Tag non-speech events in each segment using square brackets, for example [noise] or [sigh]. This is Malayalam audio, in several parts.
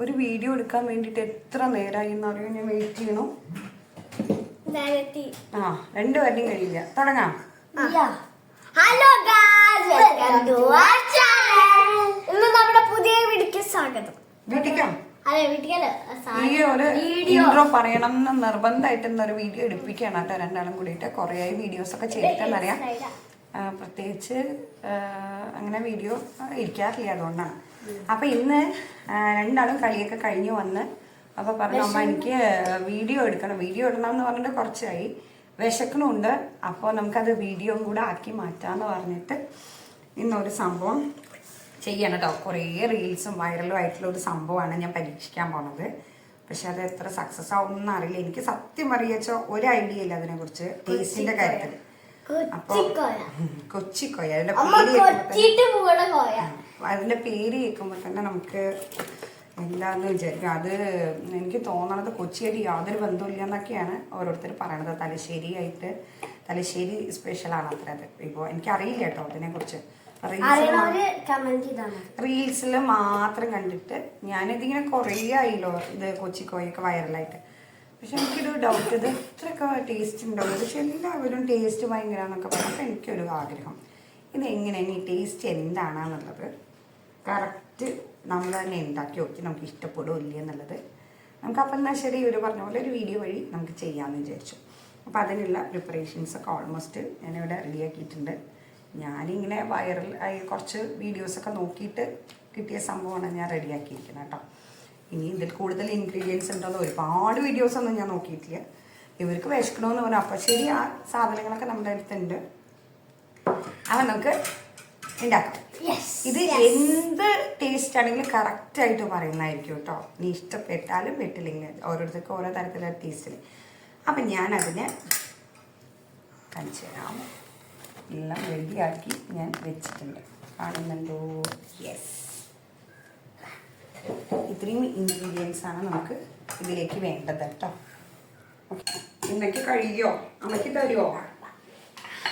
ഒരു വീഡിയോ എടുക്കാൻ വേണ്ടിയിട്ട് എത്ര നേരമായി എന്നറിയോ ഞാൻ വെയിറ്റ് ചെയ്യണു. ആ രണ്ടുപേരുടെയും കഴിയില്ല. തുടങ്ങാം. ഹലോ ഇന്ന് നമ്മുടെ പുതിയ വീഡിയോ സ്വാഗതം. വീട്ടിക്കാം ഈ ഒരു ഇൻട്രോ പറയണം എന്ന് നിർബന്ധമായിട്ട് ഇന്നൊരു വീഡിയോ എടുപ്പിക്കുകയാണ് കേട്ടോ. രണ്ടാളും കൂടിയിട്ട് കുറേ വീഡിയോസ് ഒക്കെ ചെയ്തിട്ടെന്നറിയാം. പ്രത്യേകിച്ച് അങ്ങനെ വീഡിയോ ഇരിക്കാറില്ല അതുകൊണ്ടാണ്. അപ്പൊ ഇന്ന് രണ്ടാളും കളിയൊക്കെ കഴിഞ്ഞു വന്ന് അപ്പൊ പറഞ്ഞു അമ്മ എനിക്ക് വീഡിയോ എടുക്കണം. വീഡിയോ ഇടണം എന്ന് പറഞ്ഞിട്ട് കുറച്ചായി. വിശക്കണമുണ്ട് അപ്പോൾ നമുക്കത് വീഡിയോയും കൂടെ ആക്കി മാറ്റാന്ന് പറഞ്ഞിട്ട് ഇന്നൊരു സംഭവം ചെയ്യണം കേട്ടോ കുറേ റീൽസും വൈറലും ആയിട്ടുള്ള ഒരു സംഭവമാണ് ഞാൻ പരീക്ഷിക്കാൻ പോണത്. പക്ഷെ അത് എത്ര സക്സസ് ആവുമെന്ന് അറിയില്ല. എനിക്ക് സത്യം അറിയിച്ച ഒരു ഐഡിയ ഇല്ല അതിനെക്കുറിച്ച്. ടേസ്റ്റിന്റെ കാര്യത്തിൽ. [laughs] കൊച്ചിക്കോയ. അതിന്റെ അമ്മ പേര് കേൾക്കുമ്പോ തന്നെ- കോയ. അതിന്റെ പേര് കേൾക്കുമ്പോൾ തന്നെ നമുക്ക് എന്താന്ന് വിചാരിക്കും. അത് എനിക്ക് തോന്നണത് കൊച്ചിയായിട്ട് യാതൊരു ബന്ധമില്ല എന്നൊക്കെയാണ് ഓരോരുത്തർ പറയണത്. തലശ്ശേരി ആയിട്ട് തലശ്ശേരി സ്പെഷ്യൽ ആണ് അത്ര അത്. ഇപ്പോൾ എനിക്കറിയില്ല കേട്ടോ അതിനെ കുറിച്ച് റീൽസിൽ മാത്രം കണ്ടിട്ട് ഞാനിതിങ്ങനെ കുറേ ആയില്ലോ ഇത് കൊച്ചിക്കോയൊക്കെ വൈറലായിട്ട് പക്ഷെ എനിക്കൊരു ഡൗട്ട് ഇത് ഇത്രയൊക്കെ ടേസ്റ്റ് ഉണ്ടാവും പക്ഷെ എല്ലാവരും ടേസ്റ്റ് ഭയങ്കര എന്നൊക്കെ പറഞ്ഞപ്പോൾ എനിക്കൊരു ആഗ്രഹം. ഇത് എങ്ങനെ? ഈ ടേസ്റ്റ് എന്താണെന്നുള്ളത്. കറക്റ്റ് നമ്മൾ തന്നെ ഉണ്ടാക്കി നോക്കി നമുക്ക് ഇഷ്ടപ്പെടുമോ ഇല്ല എന്നുള്ളത്. നമുക്ക് അപ്പം എന്നാൽ ശരി ഒരു പറഞ്ഞ പോലെ ഒരു വീഡിയോ വഴി നമുക്ക് ചെയ്യാമെന്ന് വിചാരിച്ചു. അപ്പോൾ അതിനുള്ള പ്രിപ്പറേഷൻസ് ഒക്കെ ഓൾമോസ്റ്റ് ഞാനിവിടെ റെഡിയാക്കിയിട്ടുണ്ട് ഞാനിങ്ങനെ വൈറൽ ആയി കുറച്ച് വീഡിയോസൊക്കെ നോക്കിയിട്ട് കിട്ടിയ സംഭവമാണ് ഞാൻ റെഡിയാക്കിയിരിക്കുന്നത് കേട്ടോ. ഇനി ഇതിൽ കൂടുതൽ ഇൻഗ്രീഡിയൻസ് ഉണ്ടോന്ന് ഒരുപാട് വീഡിയോസൊന്നും ഞാൻ നോക്കിയിട്ടില്ല. ഇവർക്ക് വിശക്കണമെന്ന് പറഞ്ഞു. അപ്പം ശരി ആ സാധനങ്ങളൊക്കെ നമ്മുടെ അടുത്തുണ്ട്. അവൻ നമുക്ക് ഉണ്ടാക്കാം ഇത് എന്ത് ടേസ്റ്റ് ആണെങ്കിലും കറക്റ്റ് ആയിട്ട് പറയുന്നതായിരിക്കും കേട്ടോ നീ ഇഷ്ടപ്പെട്ടാലും വെട്ടില്ലെങ്കിൽ ഓരോരുത്തർക്കും ഓരോ തരത്തിലുള്ള ടേസ്റ്റിൽ അപ്പം ഞാൻ അതിനെ കാണിച്ചു തരാം എല്ലാം റെഡിയാക്കി ഞാൻ വെച്ചിട്ടുണ്ട്. കാണുന്നുണ്ടോ? യെസ് ഇത്രയും ഇൻഗ്രീഡിയൻസ് ആണ് നമുക്ക് ഇതിലേക്ക് വേണ്ടത് കേട്ടോ. ഓക്കെ ഇന്നൊക്കെ കഴിയോ അമ്മയ്ക്ക് തരുമോ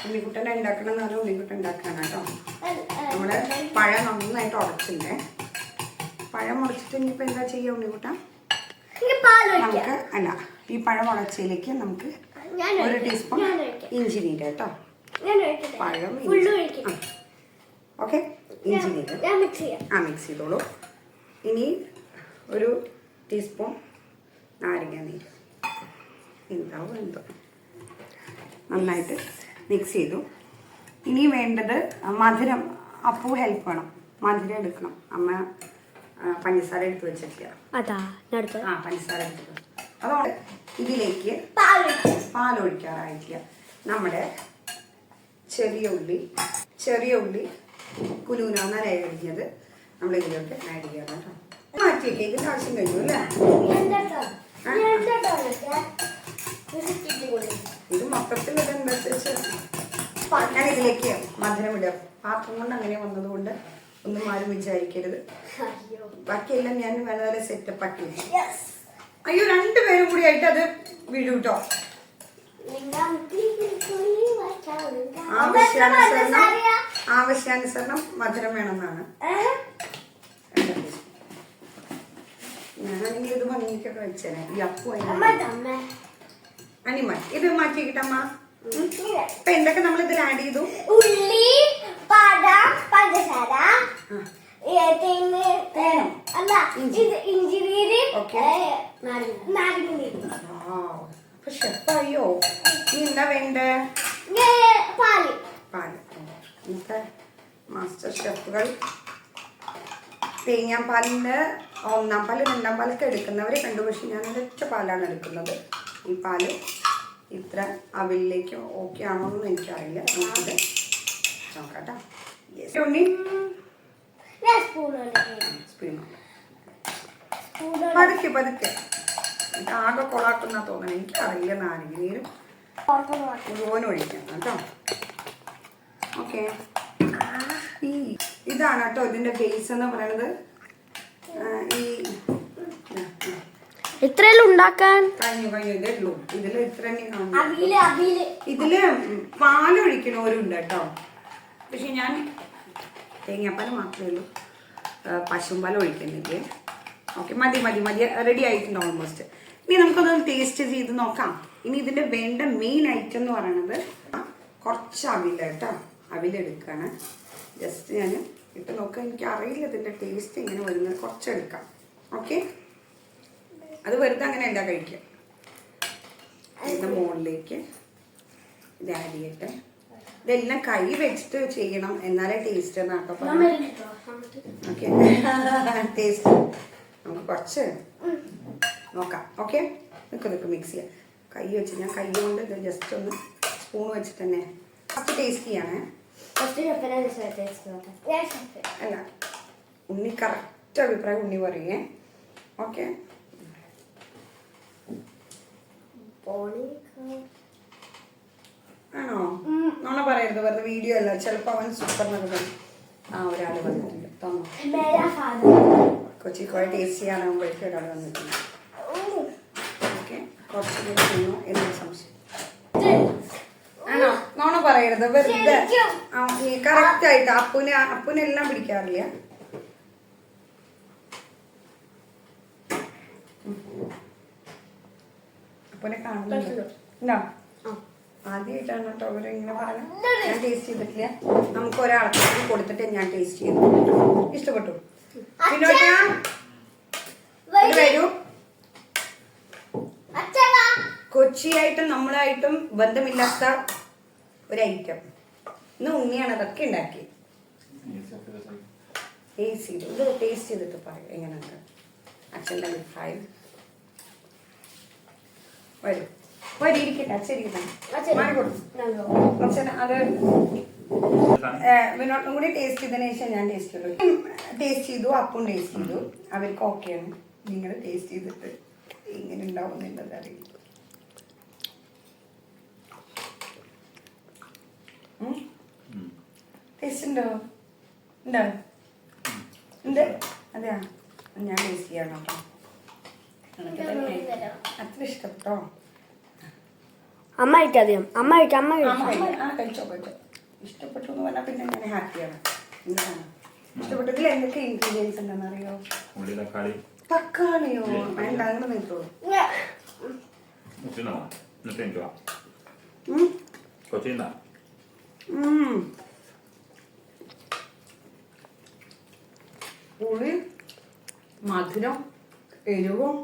ഉണ്ണിക്കുട്ടനെ ഉണ്ടാക്കണം എന്ന് പറഞ്ഞാൽ ഉണ്ണിക്കുട്ടൻ ഉണ്ടാക്കണം കേട്ടോ. നമ്മുടെ പഴം നന്നായിട്ട് ഉടച്ചില്ലേ പഴം ഉടച്ചിട്ട് ഇനിയിപ്പോൾ എന്താ ചെയ്യുക ഉണ്ണിക്കുട്ട? നമുക്ക് അല്ല ഈ പഴം ഉടച്ചതിലേക്ക് നമുക്ക് ഒരു ടീസ്പൂൺ ഇഞ്ചി നീര് കേട്ടോ. പഴം ഓക്കെ ഇഞ്ചി. നീര് ആ. മിക്സ് ചെയ്തോളൂ. ഇനി ഒരു ടീസ്പൂൺ നാരങ്ങ നീര്. എന്താവും എന്തോ. നന്നായിട്ട് മിക്സ് ചെയ്തു. ഇനി വേണ്ടത് മധുരം അപ്പു ഹെൽപ്പ് വേണം. മധുരം എടുക്കണം. അമ്മ പഞ്ചസാര എടുത്ത് അടുത്ത ആ പഞ്ചസാര അതുകൊണ്ട് ഇതിലേക്ക് പാലൊഴിക്കാം പാലൊഴിക്കാറായിട്ടില്ല നമ്മുടെ ചെറിയ ഉള്ളി ചെറിയ ഉള്ളി കുലുകുനാന്ന് അരിഞ്ഞത് നമ്മൾ ഇതിലോട്ട് ആഡ് ചെയ്യാം കേട്ടോ. മാറ്റി വെക്കാം ഇതിന്റെ ആവശ്യം കഴിഞ്ഞു അല്ലേ? ഇത് മൊത്തത്തിൽ ഇതെന്താ വെച്ചാൽ ഞാൻ ഇതിലേക്ക് മധുരം ഇടുക. പാത്രം കൊണ്ട് അങ്ങനെ വന്നതുകൊണ്ട് ഒന്നും ആരും വിചാരിക്കരുത്. ബാക്കിയെല്ലാം ഞാൻ വളരെ സെറ്റപ്പ് ആക്കി അയ്യോ രണ്ടുപേരും കൂടി ആയിട്ട് അത് വിടൂട്ടോ ആവശ്യാനുസരണം ആവശ്യാനുസരണം മധുരം വേണമെന്നാണ്. ഞാനാണെങ്കിൽ ഇത് ഭംഗിക്കൊക്കെ വെച്ചേനെ. ഈ അപ്പു അനിമ ഇത് മാറ്റി കിട്ടമ്മ ഇപ്പൊ എന്തൊക്കെ നമ്മൾ ഇതിൽ ആഡ് ചെയ്തു? ഉള്ളി പഴം പഞ്ചസാര ഷെഫായോ? ഇനി എന്താ വേണ്ടേ? പാൽ. പാൽ. ഇന്നത്തെ മാസ്റ്റർ ഷെഫുകൾ തേങ്ങാപ്പാലിന്റെ ഒന്നാം പാലും രണ്ടാം പാലൊക്കെ എടുക്കുന്നവരെ കണ്ടു പക്ഷെ ഞാൻ ഒരൊറ്റ പാലാണ് എടുക്കുന്നത്. ഈ പാൽ ഇത്ര അവിലേക്ക് ഓക്കെ ആണോ എന്ന് എനിക്കറിയില്ല നമുക്കത് നോക്കാട്ടോ പതുക്കെ പതുക്കെ. ആകെ കൊളാക്കുന്ന തോന്നണം. എനിക്കറിയില്ല നാരങ്ങ നീരും ഓൻ ഒഴിക്കണം. കേട്ടോ. ഓക്കെ ഇതാണ് കേട്ടോ ഇതിന്റെ ബേസ് എന്ന് പറയുന്നത് ഈ. എത്രയെല്ലാം ഉണ്ടാക്കാൻ? കഴിഞ്ഞു കഴിഞ്ഞു. ഇതേ ഉള്ളൂ. ഇതിൽ ഇത്ര ഇതിൽ പാലൊഴിക്കണവരുണ്ട് കേട്ടോ. പക്ഷെ ഞാൻ തേങ്ങാപ്പാൽ മാത്രമേ ഉള്ളൂ. പശുമ്പാൽ ഒഴിക്കുന്നില്ലേ? ഓക്കെ മതി മതി മതി. റെഡി ആയിട്ടുണ്ട് ഓൾമോസ്റ്റ് ഇനി നമുക്കൊന്ന് ടേസ്റ്റ് ചെയ്ത് നോക്കാം. ഇനി ഇതിന്റെ വേണ്ട മെയിൻ ഐറ്റം എന്ന് പറയുന്നത് കുറച്ച് അവില കേട്ടോ. അവിലെടുക്കുകയാണ് ജസ്റ്റ് ഞാൻ ഇട്ട് നോക്ക് എനിക്ക് അറിയില്ല ഇതിന്റെ ടേസ്റ്റ് ഇങ്ങനെ വരുന്നത്. കുറച്ച് എടുക്കാം ഓക്കെ അത് വെറുതെ അങ്ങനെ എന്താ കഴിക്കുക. ഇതിന്റെ മുകളിലേക്ക് ഇത് ആഡ് ചെയ്യട്ടെ. ഇതെല്ലാം കൈ വെച്ചിട്ട് ചെയ്യണം. എന്നാലേ ടേസ്റ്റ് എന്നൊക്കെ ഓക്കെ ടേസ്റ്റ് നമുക്ക് കുറച്ച്. നോക്കാം. ഓക്കെ നിൽക്കും നിൽക്കും മിക്സ് ചെയ്യാം. കൈ വെച്ച് ഞാൻ കൈ കൊണ്ട് ഇത് ജസ്റ്റ് ഒന്ന് സ്പൂൺ വെച്ചിട്ട് തന്നെ. ഫസ്റ്റ് ടേസ്റ്റ് ചെയ്യണേ അല്ല ഉണ്ണി കറക്റ്റ് അഭിപ്രായം ഉണ്ണി പറയേ ഓക്കെ ആണോ നോണ പറയരുത് വെറുതെ വീഡിയോ അല്ല ചിലപ്പോൾ അവൻ സൂപ്പർ പറയും ആ ഒരാൾ വന്നിട്ടുണ്ട് കൊച്ചി കോയ ടേസ്റ്റ് ചെയ്യാനാകുമ്പോഴേക്കും ഒരാൾ വന്നിട്ടുണ്ട് ഓക്കെ കുറച്ച് കൂടി തിന്നു എന്നൊരു സംശയം ആണോ പറയരുത് വെറുതെ. കറക്റ്റ് ആയിട്ട് അപ്പുനെ അപ്പുനെല്ലാം പിടിക്കാറില്ല. അപ്പുനെ കാണുന്നുണ്ടോ ഉണ്ടോ? ആദ്യമായിട്ടാണ് കേട്ടോ അവരിങ്ങനെ പറഞ്ഞത്. ഞാൻ ടേസ്റ്റ് ചെയ്തിട്ടില്ല. നമുക്ക് ഒരാൾക്ക് കൂടി കൊടുത്തിട്ട് ഞാൻ ടേസ്റ്റ് ചെയ്തു ഇഷ്ടപ്പെട്ടു. പിന്നോട്ടാ വരൂ. കൊച്ചിയായിട്ടും നമ്മളായിട്ടും ബന്ധമില്ലാത്ത ഒരു ഐറ്റം ഇന്ന് ഉണ്ണിയാണ് അതൊക്കെ ഉണ്ടാക്കി. ടേസ്റ്റ് ചെയ്തു. ഇത് ടേസ്റ്റ് ചെയ്തിട്ട് പറയും എങ്ങനെയുണ്ട്? അച്ഛന്റെ അഭിപ്രായം. വരൂ. വരും ഇരിക്കട്ടെ അച്ഛൻ അത് വിനോദം കൂടി ടേസ്റ്റ് ചെയ്തതിന് ശേഷം ഞാൻ ടേസ്റ്റ് ചെയ്തു. ടേസ്റ്റ് ചെയ്തു അപ്പും ടേസ്റ്റ് ചെയ്തു. അവർക്ക് ഓക്കെയാണ് നിങ്ങൾ ടേസ്റ്റ് ചെയ്തിട്ട് എങ്ങനെ ഉണ്ടാവും എന്നുള്ളത് അറിയില്ല. ടേസ്റ്റ് ഉണ്ടോ? ഉണ്ടോ? ഉണ്ട്? അതെയാ? ഞാൻ ടേസ്റ്റ് ചെയ്യണം കേട്ടോ. അത്ര ഇഷ്ടപ്പെട്ടോ അമ്മ ഇട്ടധികം അമ്മ കഴിക്കാം അമ്മ അമ്മ കഴിക്കാം. ആ കഴിച്ചോ കഴിച്ചോ. ഇഷ്ടപ്പെട്ടു എന്ന് പറഞ്ഞാൽ പിന്നെ ഞാൻ ഹാപ്പിയാണ് ഇഷ്ടപ്പെട്ടതിൽ എന്തൊക്കെ ഇൻഗ്രീഡിയൻസ് ഉണ്ടെന്ന് അറിയോ? തക്കാളിയോ? വേണ്ട അങ്ങനെ നിൽക്കുള്ളൂ മുറ്റിനോ എന്നിട്ട് എനിക്ക് വാ ഉം. കൊച്ചിണ്ടാ ഉം. പുളി മധുരം എരിവും ഓക്കെ എരിവ് കുറച്ച് കൂടിപ്പോയി ആ എരിവ് കുറച്ച് കൂടിപ്പോയി ടേസ്റ്റ് ഉണ്ട് മധുരം എരിവും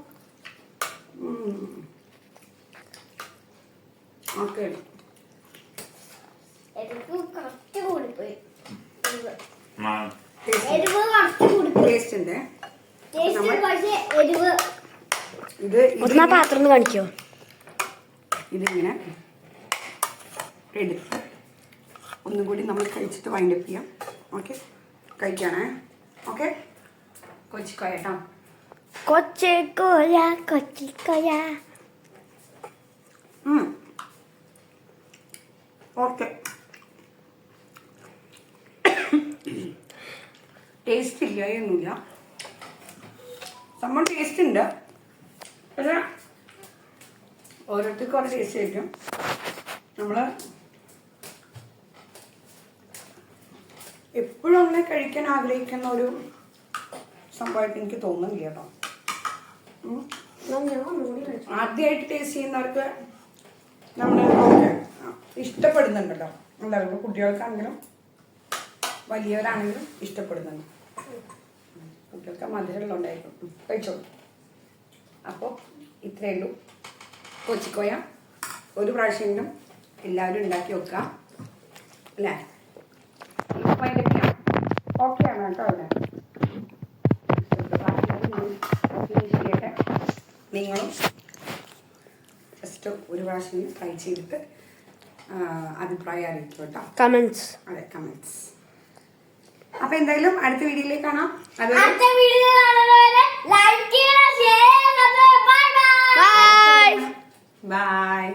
ഇത് ഒന്നാ പാത്രം കാണിക്കോ? ഇതിങ്ങനെ എടുത്ത് ഒന്നും കൂടി നമ്മൾ കഴിച്ചിട്ട് വൈൻഡപ്പ് ചെയ്യാം. ഓക്കെ കഴിക്കണേ? ഓക്കെ കൊച്ചിക്കോയ കേട്ടോ കൊച്ചിക്കോയ. കൊച്ചിക്കോയ ഓക്കെ. ടേസ്റ്റ് ഇല്ല ഒന്നുമില്ല സംഭവം ടേസ്റ്റ് ഉണ്ട്. പക്ഷേ ഓരോരുത്തർക്കും ഓരോ ടേസ്റ്റ് ആയിരിക്കും. നമ്മൾ എപ്പോഴും അങ്ങനെ കഴിക്കാൻ ആഗ്രഹിക്കുന്ന ഒരു സംഭവമായിട്ട് എനിക്ക് തോന്നുന്നില്ല കേട്ടോ. ആദ്യമായിട്ട് ടേസ്റ്റ് ചെയ്യുന്നവർക്ക് നമ്മുടെ ഇഷ്ടപ്പെടുന്നുണ്ടല്ലോ. എല്ലാവർക്കും കുട്ടികൾക്കാണെങ്കിലും വലിയവരാണെങ്കിലും ഇഷ്ടപ്പെടുന്നുണ്ട്. കുട്ടികൾക്ക് മധുരമുള്ള ഉണ്ടായിരിക്കും. കഴിച്ചോളൂ അപ്പോൾ ഇത്രയേ ഉള്ളൂ. കൊച്ചിക്കോയ ഒരു പ്രാവശ്യമെങ്കിലും എല്ലാവരും ഉണ്ടാക്കി വെക്കുക അല്ലേ? ഓക്കെ ആണ് കേട്ടോ അല്ലേ? നിങ്ങളും ജസ്റ്റ് ഒരു പ്രാവശ്യം ട്രൈ ചെയ്തിട്ട് അഭിപ്രായം അറിയിക്കും കേട്ടോ. കമൻസ് അതെ കമൻസ് അപ്പൊ എന്തായാലും അടുത്ത വീഡിയോയിലേക്ക് കാണാം. അടുത്ത വീഡിയോ ബൈ ബൈ